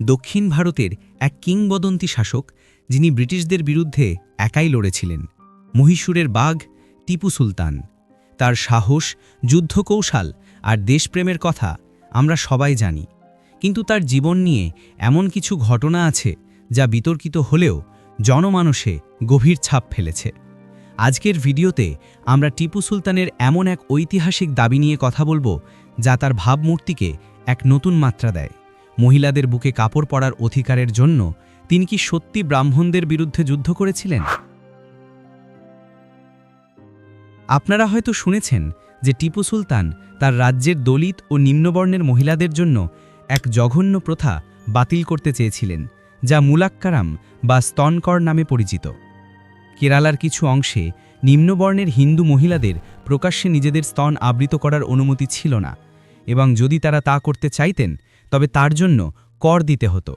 দক্ষিণ ভারতের এক কিংবদন্তি শাসক, যিনি ব্রিটিশদের বিরুদ্ধে একাই লড়েছিলেন, মহীশূরের বাঘ টিপু সুলতান। তার সাহস, যুদ্ধকৌশল আর দেশপ্রেমের কথা আমরা সবাই জানি। কিন্তু তার জীবন নিয়ে এমন কিছু ঘটনা আছে যা বিতর্কিত হলেও জনমানসে গভীর ছাপ ফেলেছে। আজকের ভিডিওতে আমরা টিপু সুলতানের এমন এক ঐতিহাসিক দাবি নিয়ে কথা বলব যা তার ভাবমূর্তিকে এক নতুন মাত্রা দেয়। মহিলাদের বুকে কাপড় পরার অধিকারের জন্য তিনি কি সত্যি ব্রাহ্মণদের বিরুদ্ধে যুদ্ধ করেছিলেন? আপনারা হয়তো শুনেছেন যে টিপু সুলতান তার রাজ্যের দলিত ও নিম্নবর্ণের মহিলাদের জন্য এক জঘন্য প্রথা বাতিল করতে চেয়েছিলেন, যা মুলাক্কারাম বা স্তনকর নামে পরিচিত। কেরালার কিছু অংশে নিম্নবর্ণের হিন্দু মহিলাদের প্রকাশ্যে নিজেদের স্তন আবৃত করার অনুমতি ছিল না, এবং যদি তারা তা করতে চাইতেন তবে তার জন্য কর দিতে হতো।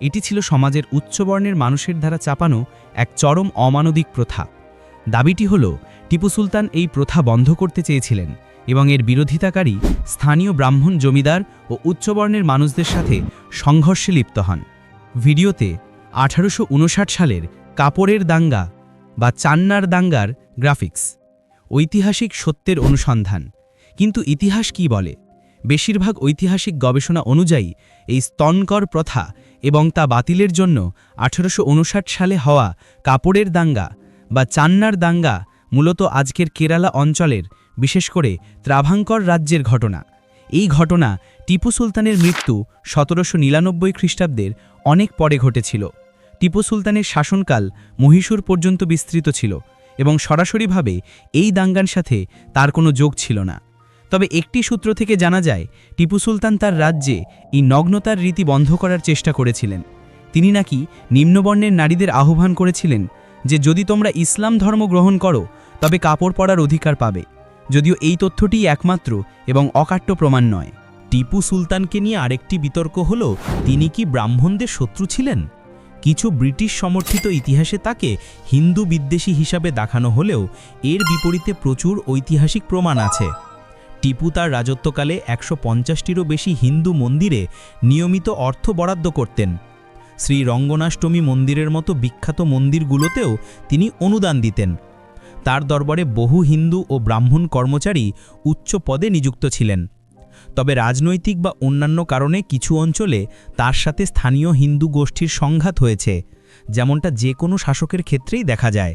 এটি ছিল সমাজের উচ্চবর্ণের মানুষের দ্বারা চাপানো এক চরম অমানবিক প্রথা। দাবিটি হল, টিপু সুলতান এই প্রথা বন্ধ করতে চেয়েছিলেন এবং এর বিরোধিতাকারী স্থানীয় ব্রাহ্মণ জমিদার ও উচ্চবর্ণের মানুষদের সাথে সংঘর্ষে লিপ্ত হন। ভিডিওতে আঠারোশো উনষাট সালের কাপড়ের দাঙ্গা বা চান্নার দাঙ্গার গ্রাফিক্স, ঐতিহাসিক সত্যের অনুসন্ধান। কিন্তু ইতিহাস কি বলে? বেশিরভাগ ঐতিহাসিক গবেষণা অনুযায়ী, এই স্তনকর প্রথা এবং তা বাতিলের জন্য আঠারোশো সালে হওয়া কাপড়ের দাঙ্গা বা চান্নার দাঙ্গা মূলত আজকের কেরালা অঞ্চলের, বিশেষ করে ত্রাভাঙ্কর রাজ্যের ঘটনা। এই ঘটনা টিপু সুলতানের মৃত্যু সতেরোশো নিরানব্বই খ্রিস্টাব্দের অনেক পরে ঘটেছিল। টিপু সুলতানের শাসনকাল মহীশূর পর্যন্ত বিস্তৃত ছিল এবং সরাসরিভাবে এই দাঙ্গার সাথে তার কোনো যোগ ছিল না। তবে একটি সূত্র থেকে জানা যায়, টিপু সুলতান তার রাজ্যে এই নগ্নতার রীতি বন্ধ করার চেষ্টা করেছিলেন। তিনি নাকি নিম্নবর্ণের নারীদের আহ্বান করেছিলেন যে যদি তোমরা ইসলাম ধর্ম গ্রহণ করো, তবে কাপড় পরার অধিকার পাবে। যদিও এই তথ্যটি একমাত্র এবং অকাট্য প্রমাণ নয়। টিপু সুলতানকে নিয়ে আরেকটি বিতর্ক হল, তিনি কি ব্রাহ্মণদের শত্রু ছিলেন? কিছু ব্রিটিশ সমর্থিত ইতিহাসে তাকে হিন্দু বিদ্বেষী হিসাবে দেখানো হলেও এর বিপরীতে প্রচুর ঐতিহাসিক প্রমাণ আছে। টিপু তার রাজত্বকালে একশো পঞ্চাশটিরও বেশি হিন্দু মন্দিরে নিয়মিত অর্থ বরাদ্দ করতেন। শ্রী রঙ্গনাষ্টমী মন্দিরের মতো বিখ্যাত মন্দিরগুলোতেও তিনি অনুদান দিতেন। তার দরবারে বহু হিন্দু ও ব্রাহ্মণ কর্মচারী উচ্চ পদে নিযুক্ত ছিলেন। তবে রাজনৈতিক বা অন্যান্য কারণে কিছু অঞ্চলে তার সাথে স্থানীয় হিন্দু গোষ্ঠীর সংঘাত হয়েছে, যেমনটা যে কোনো শাসকের ক্ষেত্রেই দেখা যায়।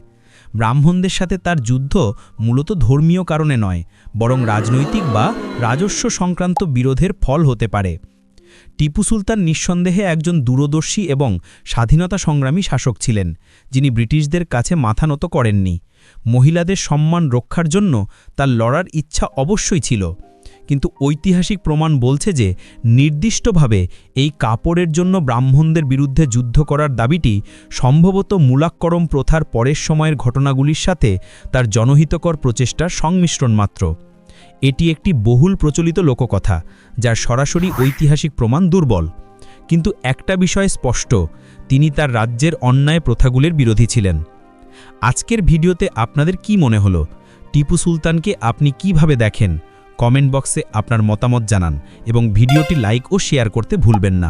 ব্রাহ্মণদের সাথে তার যুদ্ধ মূলত ধর্মীয় কারণে নয়, বরং রাজনৈতিক বা রাজস্ব সংক্রান্ত বিরোধের ফল হতে পারে। টিপু সুলতান নিঃসন্দেহে একজন দূরদর্শী এবং স্বাধীনতা সংগ্রামী শাসক ছিলেন, যিনি ব্রিটিশদের কাছে মাথা নত করেননি। মহিলাদের সম্মান রক্ষার জন্য তার লড়ার ইচ্ছা অবশ্যই ছিল। কিন্তু ঐতিহাসিক প্রমাণ বলছে যে নির্দিষ্টভাবে এই কাপড়ের জন্য ব্রাহ্মণদের বিরুদ্ধে যুদ্ধ করার দাবিটি সম্ভবত মূলাক্করম প্রথার পরের সময়ের ঘটনাগুলির সাথে তার জনহিতকর প্রচেষ্টার সংমিশ্রণ মাত্র। এটি একটি বহুল প্রচলিত লোককথা, যার সরাসরি ঐতিহাসিক প্রমাণ দুর্বল। কিন্তু একটা বিষয় স্পষ্ট, তিনি তার রাজ্যের অন্যায় প্রথাগুলির বিরোধী ছিলেন। আজকের ভিডিওতে আপনাদের কি মনে হলো? টিপু সুলতানকে আপনি কীভাবে দেখেন? কমেন্ট বক্সে আপনার মতামত জানান এবং ভিডিওটি লাইক ও শেয়ার করতে ভুলবেন না।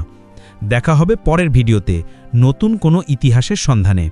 দেখা হবে পরের ভিডিওতে। নতুন কোনো ইতিহাসের সন্ধানে।